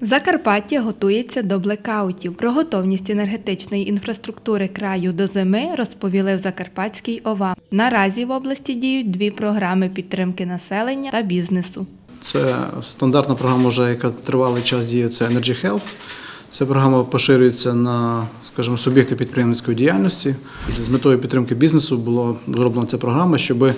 Закарпаття готується до блекаутів. Про готовність енергетичної інфраструктури краю до зими розповіли в Закарпатській ОВА. Наразі в області діють дві програми підтримки населення та бізнесу. Це стандартна програма, вже, яка тривалий час діє, це Energy Help. Ця програма поширюється на, скажімо, суб'єкти підприємницької діяльності. З метою підтримки бізнесу була зроблена ця програма, щоб е,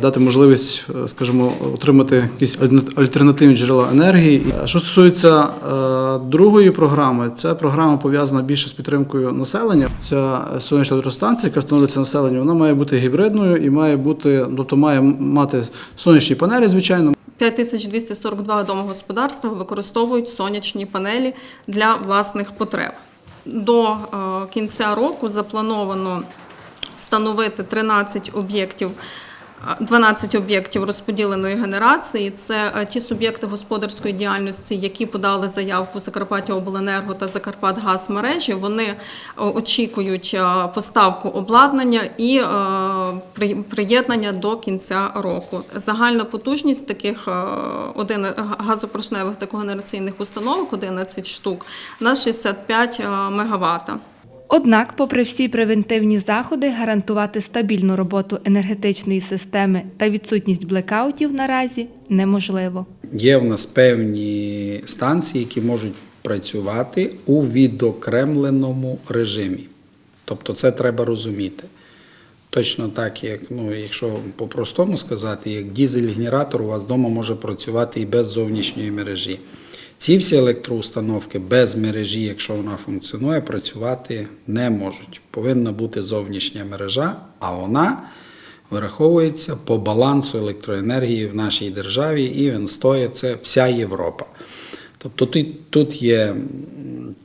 дати можливість, е, скажімо, отримати якісь альтерна- альтернативні джерела енергії. Е, Що стосується е, другої програми, ця програма пов'язана більше з підтримкою населення. Ця сонячна електростанція, яка встановлюється населенню, вона має бути гібридною і має бути, тобто має мати сонячні панелі, звичайно, 5242 домогосподарства використовують сонячні панелі для власних потреб. До е, кінця року заплановано встановити 13 об'єктів. Е, 12 об'єктів розподіленої генерації це е, ті суб'єкти господарської діяльності, які подали заявку Закарпаття Обленерго та Закарпатгаз мережі. Вони е, очікують е, поставку обладнання і при- приєднання до кінця року. Загальна потужність таких один газопоршневих та когенераційних установок 11 штук на 65 мегаватта. Однак, попри всі превентивні заходи, гарантувати стабільну роботу енергетичної системи та відсутність блекаутів наразі неможливо. Є в нас певні станції, які можуть працювати у відокремленому режимі. Тобто це треба розуміти. Точно так, як ну, якщо по-простому сказати, як дізель-генератор у вас вдома може працювати і без зовнішньої мережі. Ці всі електроустановки без мережі, якщо вона функціонує, працювати не можуть. Повинна бути зовнішня мережа, а вона вираховується по балансу електроенергії в нашій державі, і він стоїть це вся Європа. Тобто тут, є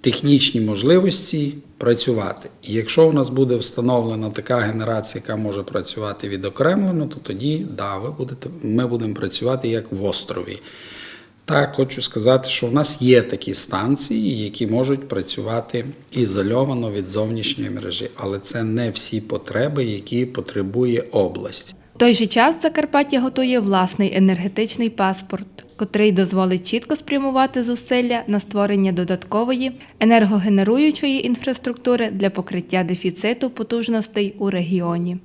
технічні можливості працювати. І якщо у нас буде встановлена така генерація, яка може працювати відокремлено, то тоді да, ви будете, ми будемо працювати як в острові. Так, хочу сказати, що в нас є такі станції, які можуть працювати ізольовано від зовнішньої мережі, але це не всі потреби, які потребує область. В той же час Закарпаття готує власний енергетичний паспорт, котрий дозволить чітко спрямувати зусилля на створення додаткової енергогенеруючої інфраструктури для покриття дефіциту потужностей у регіоні.